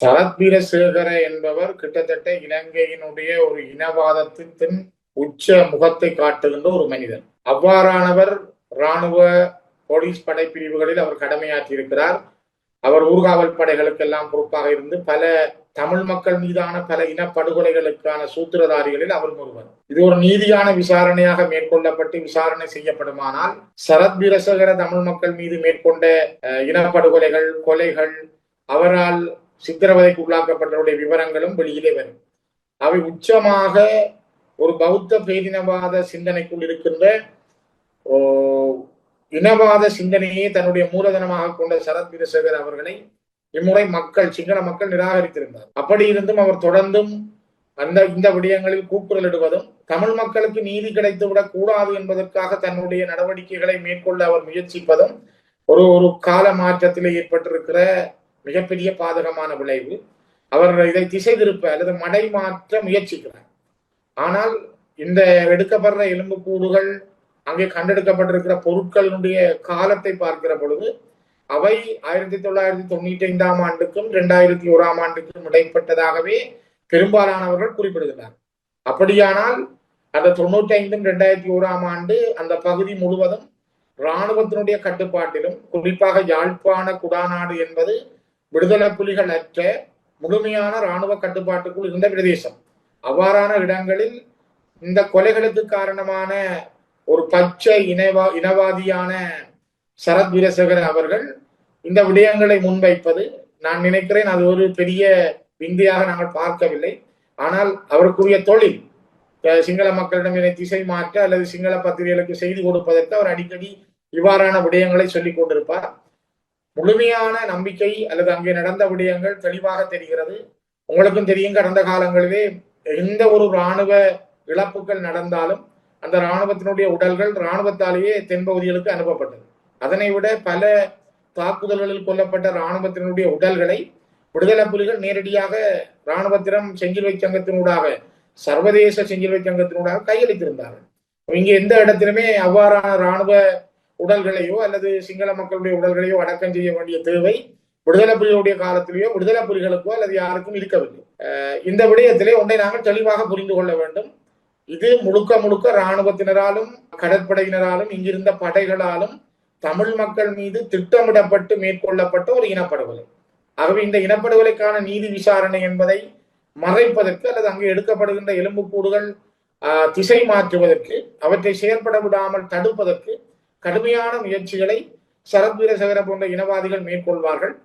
சரத் வீரசேகர என்பவர் கிட்டத்தட்ட இலங்கையினுடைய ஒரு இனவாதத்தின் உச்ச முகத்தை காட்டுகின்ற ஒரு மனிதன். அவ்வாறானவர் இராணுவ போலீஸ் படைப்பிரிவுகளில் அவர் கடமையாற்றி இருக்கிறார் அவர் ஊர்காவல் படைகளுக்கெல்லாம் பொறுப்பாக இருந்து பல தமிழ் மக்கள் மீதான பல இனப்படுகொலைகளுக்கான சூத்திரதாரிகளில் அவர் ஒருவர். இது ஒரு நீதியான விசாரணையாக மேற்கொள்ளப்பட்டு விசாரணை செய்யப்படுமானால் சரத் வீரசேகர தமிழ் மக்கள் மீது மேற்கொண்ட இனப்படுகொலைகள் கொலைகள் அவரால் சித்திரவதைக்கு உள்ளாக்கப்பட்டவருடைய விவரங்களும் வெளியிலே வரும். அவை உச்சமாக ஒரு பௌத்த பேரினவாத சிந்தனைக்குள் இருக்கின்ற ஓ, இனவாத சிந்தனையை தன்னுடைய மூலதனமாக கொண்ட சரத் விரசகர் அவர்களை இம்முறை மக்கள் சிங்கள மக்கள் நிராகரித்திருந்தார். அப்படி இருந்தும் அவர் தொடர்ந்தும் அந்த இந்த விடயங்களில் கூக்குரல் இடுவதும் தமிழ் மக்களுக்கு நீதி கிடைத்துவிடக் கூடாது என்பதற்காக தன்னுடைய நடவடிக்கைகளை மேற்கொள்ள அவர் முயற்சிப்பதும் ஒரு ஒரு கால மாற்றத்திலே ஏற்பட்டிருக்கிற மிகப்பெரிய பாதகமான விளைவு. அவர் இதை திசை திருப்ப அல்லது மடை மாற்ற முயற்சிக்கிறார். ஆனால் இந்த எடுக்கப்படுற எலும்புக்கூடுகள் அங்கே கண்டெடுக்கப்பட்டிருக்கிற பொருட்களினுடைய காலத்தை பார்க்கிற பொழுது அவை ஆயிரத்தி தொள்ளாயிரத்தி தொண்ணூற்றி ஐந்தாம் ஆண்டுக்கும் இரண்டாயிரத்தி ஓராம் ஆண்டுக்கும் இடைப்பட்டதாகவே பெரும்பாலானவர்கள் குறிப்பிடுகிறார் அப்படியானால் அந்த தொண்ணூற்றி ஐந்தும் இரண்டாயிரத்தி ஓராம் ஆண்டு அந்த பகுதி முழுவதும் இராணுவத்தினுடைய கட்டுப்பாட்டிலும் குறிப்பாக யாழ்ப்பாண குடாநாடு என்பது விடுதலை புலிகள் அற்ற முழுமையான இராணுவ கட்டுப்பாட்டுக்குள் இருந்த பிரதேசம். அவ்வாறான இடங்களில் இந்த கொலைகளுக்கு காரணமான ஒரு பச்சை இனவா இனவாதியான சரத் வீரசேகர் அவர்கள் இந்த விடயங்களை முன்வைப்பது நான் நினைக்கிறேன் அது ஒரு பெரிய விந்தையாக நாங்கள் பார்க்கவில்லை. ஆனால் அவருக்குரிய தொழில் சிங்கள மக்களிடம் இதனை திசை மாற்ற அல்லது சிங்கள பத்திரிகைகளுக்கு செய்தி கொடுப்பதற்கு அவர் அடிக்கடி இவ்வாறான விடயங்களை சொல்லிக் கொண்டிருப்பார். முழுமையான நம்பிக்கை அல்லது அங்கே நடந்த விடயங்கள் தெளிவாக தெரிகிறது. உங்களுக்கும் தெரியும் கடந்த காலங்களிலே எந்த ஒரு இராணுவ இழப்புகள் நடந்தாலும் அந்த இராணுவத்தினுடைய உடல்கள் இராணுவத்தாலேயே தென்பகுதிகளுக்கு அனுப்பப்பட்டது. அதனை விட பல தாக்குதல்களில் கொல்லப்பட்ட இராணுவத்தினுடைய உடல்களை விடுதலை புலிகள் நேரடியாக இராணுவத்திடம் செஞ்சிலுவை சங்கத்தினூடாக சர்வதேச செஞ்சிலுவை சங்கத்தினூடாக கையளித்திருந்தார்கள். இங்கே எந்த இடத்திலுமே அவ்வாறான இராணுவ உடல்களையோ அல்லது சிங்கள மக்களுடைய உடல்களையோ அடக்கம் செய்ய வேண்டிய தேவை விடுதலை புலிகளுடைய காலத்திலேயோ விடுதலை புலிகளுக்கோ அல்லது யாருக்கும் இருக்கவில்லை. இந்த விடயத்திலே ஒன்றை நாங்கள் தெளிவாக புரிந்து கொள்ள வேண்டும். இது முழுக்க முழுக்க இராணுவத்தினராலும் கடற்படையினராலும் இங்கிருந்த படைகளாலும் தமிழ் மக்கள் மீது திட்டமிடப்பட்டு மேற்கொள்ளப்பட்ட ஒரு இனப்படுகொலை. ஆகவே இந்த இனப்படுகொலைக்கான நீதி விசாரணை என்பதை மறைப்பதற்கு அல்லது அங்கே எடுக்கப்படுகின்ற எலும்புக்கூடுகள் திசை மாற்றுவதற்கு அவற்றை செயற்பட விடாமல் தடுப்பதற்கு கடுமையான முயற்சிகளை சரத் வீரசேகர போன்ற இனவாதிகள் மேற்கொள்வார்கள்.